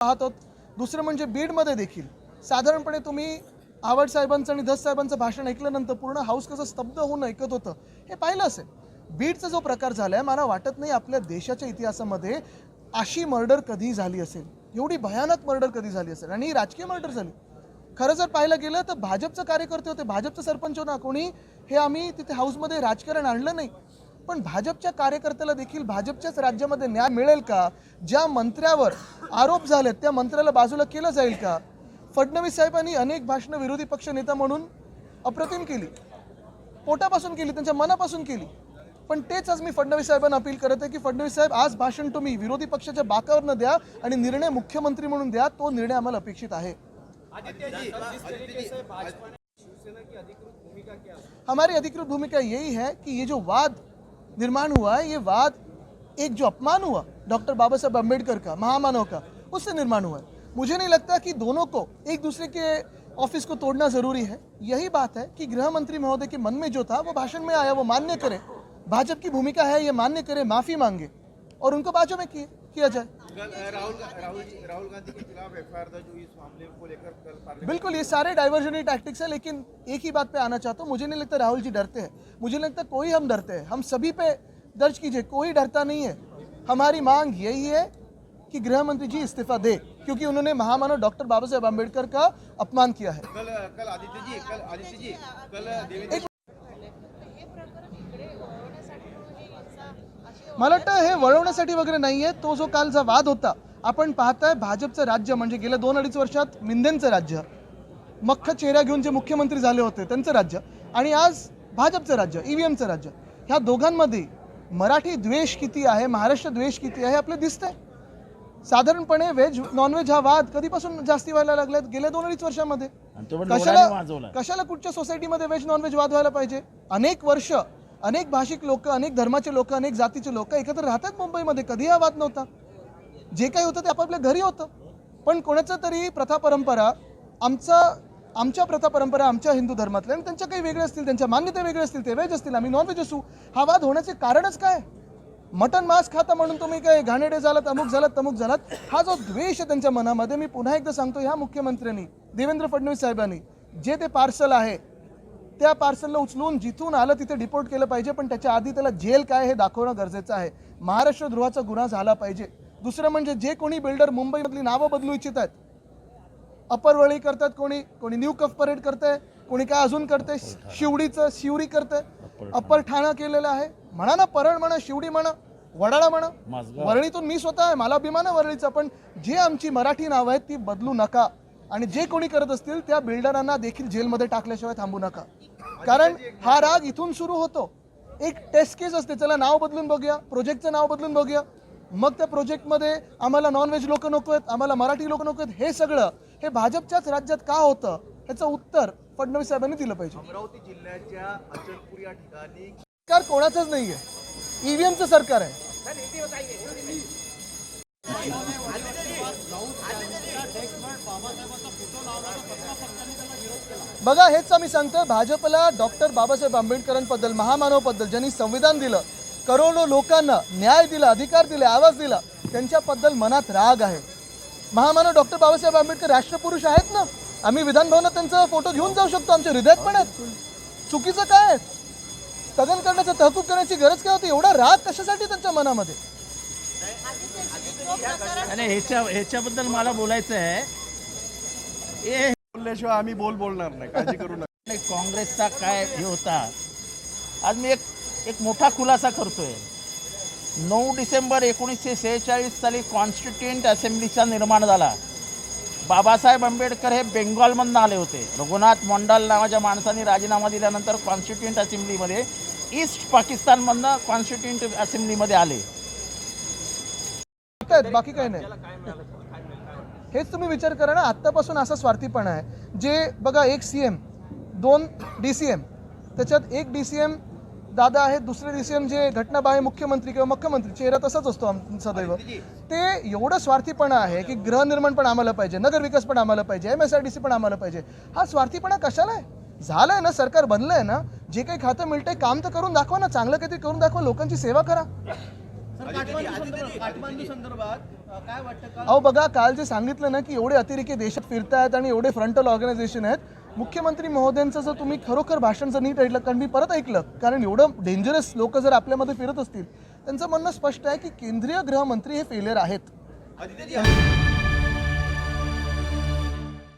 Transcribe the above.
पाहतो दुसरं म्हणजे बीडमध्ये देखील. साधारणपणे तुम्ही आवड साहेबांचं आणि धस साहेबांचं भाषण ऐकल्यानंतर पूर्ण हाऊस कसं स्तब्ध होऊन ऐकत होतं हे पाहिलं असेल. बीडचा जो प्रकार झाला आहे मला वाटत नाही आपल्या देशाच्या इतिहासामध्ये अशी मर्डर कधी झाली असेल. एवढी भयानक मर्डर कधी झाली असेल? आणि ही राजकीय मर्डर झाली. खरं जर पाहायला गेलं तर भाजपचं कार्यकर्ते होते भाजपचं सरपंच होता कोणी? हे आम्ही तिथे हाऊसमध्ये राजकारण आणलं नाही. पण भाजपच्या कार्यकर्त्याला देखील भाजपच्याच राज्यामध्ये न्याय मिळेल का ज्या मंत्र्यावर आरोप झालेत त्या मंत्र्याला बाजूला केलं जाईल का फडणवीस साहेबांनी अनेक भाषणं विरोधी पक्ष नेता म्हणून अप्रतिम केली पोटापासून केली त्यांच्या मनापासून केली पण तेच आज मी फडणवीस साहेबांना अपील करत आहे की फडणवीस साहेब आज भाषण तुम्ही विरोधी पक्षाच्या बाकावरनं द्या आणि निर्णय मुख्यमंत्री म्हणून द्या तो निर्णय आम्हाला अपेक्षित आहे हमारी अधिकृत भूमिका यही है कि ये जो वाद निर्माण हुआ है, ये वाद एक जो अपमान हुआ डॉक्टर बाबा साहब अंबेडकर का, महामानव का, उससे निर्माण हुआ है। मुझे नहीं लगता कि दोनों को एक दूसरे के ऑफ़िस को तोड़ना ज़रूरी है। यही बात है कि गृह मंत्री महोदय के मन में जो था, वो भाषण में आया, वो मान्य करे। भाजपा की भूमिका है, ये मान्य करे, माफ़ी मांगे और उनको बाजू में किया जाए। राहुल राहुल जी राहुल गांधी के खिलाफ एफआईआर दर्ज हुई इस मामले को लेकर बिल्कुल ये सारे डाइवर्जनरी टैक्टिक्स है लेकिन एक ही बात पे आना चाहता हूँ। मुझे नहीं लगता राहुल जी डरते हैं। मुझे नहीं लगता कोई हम डरते हैं। हम सभी पे दर्ज कीजिए कोई डरता नहीं है। हमारी मांग यही है कि गृह मंत्री जी इस्तीफा दे क्योंकि उन्होंने महामानव डॉक्टर बाबा साहेब आम्बेडकर का अपमान किया है। कल कल आदित्य जी कल आदित्य जी कल मला वाटतं हे वळवण्यासाठी वगैरे नाहीये. तो जो कालचा वाद होता आपण पाहताय भाजपचं राज्य म्हणजे गेल्या दोन अडीच वर्षात मिंदेंचं राज्य. मख्ख चेहरा घेऊन जे मुख्यमंत्री झाले होते त्यांचं राज्य. आणि आज भाजपचं राज्य ईव्हीएमचं राज्य. ह्या दोघांमध्ये मराठी द्वेष किती आहे महाराष्ट्र द्वेष किती आहे आपलं दिसतंय. साधारणपणे व्हेज नॉनव्हेज हा वाद कधीपासून जास्ती व्हायला लागलाय? गेल्या दोन अडीच वर्षामध्ये. कशाला कशाला कुठच्या सोसायटीमध्ये व्हेज नॉनव्हेज वाद व्हायला पाहिजे? अनेक वर्ष अनेक भाषिक लोक अनेक धर्माचे लोक अनेक जातीचे लोक एकत्र राहतात मुंबईमध्ये. कधी हा वाद नव्हता. जे काही होतं ते आपापल्या घरी होतं. पण कोणाचं तरी प्रथा परंपरा आमचा आमच्या प्रथा परंपरा आमच्या हिंदू धर्मातल्या आणि त्यांच्या काही वेगळे असतील त्यांच्या मान्यता वेगळे असतील ते व्हेज असतील आम्ही नॉनव्हेज असू हा वाद होण्याचे कारणच काय? मटन मांस खाता म्हणून तुम्ही काय घाणेडे झालात अमुक झालात तमुक झालात? हा जो द्वेष आहे त्यांच्या मनामध्ये मी पुन्हा एकदा सांगतो ह्या मुख्यमंत्र्यांनी देवेंद्र फडणवीस साहेबांनी जे ते पार्सल आहे त्या पार्सलला उचलून जिथून आलं तिथे डिपोर्ट केलं पाहिजे पण त्याच्या आधी त्याला जेल काय हे दाखवणं गरजेचं आहे. महाराष्ट्र द्रोहाचा गुन्हा झाला पाहिजे. दुसरं म्हणजे जे कोणी बिल्डर मुंबईमधली नावं बदलू इच्छित आहेत अपरवळी करतात कोणी कोणी न्यू कफ परेड करतंय कोणी काय अजून करतंय शिवडीचं शिवरी करतंय अप्पर ठाणं केलेलं आहे. म्हणा ना परळ म्हणा शिवडी म्हणा वडाळा म्हणा. वरळीतून मी स्वतः आहे मला अभिमान आहे वरळीचा पण जे आमची मराठी नावं आहेत ती बदलू नका. आणि जे कोणी करत असतील त्या बिल्डरांना देखील जेलमध्ये टाकल्याशिवाय थांबू नका. कारण हा राग इथून सुरू होतो. एक टेस्ट केस असते. त्याला नाव बदलून बघूया. प्रोजेक्टचं नाव बदलून बघूया. मग त्या प्रोजेक्टमध्ये आम्हाला नॉनव्हेज लोक नको आहेत आम्हाला मराठी लोक नको आहेत. हे सगळं हे भाजपच्याच राज्यात का होतं? ह्याचं उत्तर फडणवीस साहेबांनी दिलं पाहिजे. अमरावती जिल्ह्याच्या अचलपूर या ठिकाणी सरकार कोणाचंच नाहीये. ईव्हीएमचं सरकार आहे. बघा हेच आम्ही सांगतो भाजपला डॉक्टर बाबासाहेब आंबेडकरांबद्दल महामानवबद्दल ज्यांनी संविधान दिलं करोडो लोकांना न्याय दिला अधिकार दिले आवाज दिला त्यांच्याबद्दल मनात राग आहे. महामानव डॉक्टर बाबासाहेब आंबेडकर राष्ट्रपुरुष आहेत ना? आम्ही विधानभवनात त्यांचा फोटो घेऊन जाऊ शकतो आमच्या हृदयात पण आहेत. चुकीचं काय आहे? स्थगन करण्याचं तहकूब करण्याची गरज काय होती? एवढा राग कशासाठी त्यांच्या मनामध्ये? ह्याच्या ह्याच्याबद्दल मला बोलायचं आहे. बोलल्याशिवाय आम्ही बोल बोलणार नाही. काळजी करू नका. नाही, काँग्रेसचा काय हे होता? आज मी एक एक मोठा खुलासा करतोय. नऊ डिसेंबर एकोणीसशे सेहेचाळीस साली कॉन्स्टिट्युएंट असेंब्लीचा निर्माण झाला. बाबासाहेब आंबेडकर हे बेंगॉलमधून आले होते. रघुनाथ मंडल नावाच्या माणसाने राजीनामा दिल्यानंतर कॉन्स्टिट्युएंट असेंब्लीमध्ये ईस्ट पाकिस्तानमधनं कॉन्स्टिट्युएंट असेंब्लीमध्ये आले. बाकी काही नाही. हेच तुम्ही विचार करा ना आत्तापासून असा स्वार्थीपणा आहे. जे बघा एक सी एम दोन डी सी एम त्याच्यात एक डी सी एम दादा आहेत दुसरे डी सी एम जे घटनाबाह्य मुख्यमंत्री किंवा मुख्यमंत्री चेहरा तसाच असतो आम- सदैव. ते एवढं स्वार्थीपणा आहे की गृहनिर्माण पण आम्हाला पाहिजे नगर विकास पण आम्हाला पाहिजे M S R D C पण आम्हाला पाहिजे. हा स्वार्थीपणा कशाला आहे? झालंय ना सरकार बनलंय ना जे काही खातं मिळतंय काम तर करून दाखवा ना चांगलं काहीतरी करून दाखवा लोकांची सेवा करा. अहो बघा काल जे सांगितलं ना की एवढे अतिरेकी देशात फिरतायत आणि एवढे फ्रंटल ऑर्गनायझेशन आहेत मुख्यमंत्री महोदयांचं जर तुम्ही खरोखर भाषण जर नीट ऐकलं कारण मी परत ऐकलं कारण एवढं डेंजरस लोक जर आपल्यामध्ये फिरत असतील त्यांचं म्हणणं स्पष्ट आहे की केंद्रीय गृहमंत्री हे फेलियर आहेत.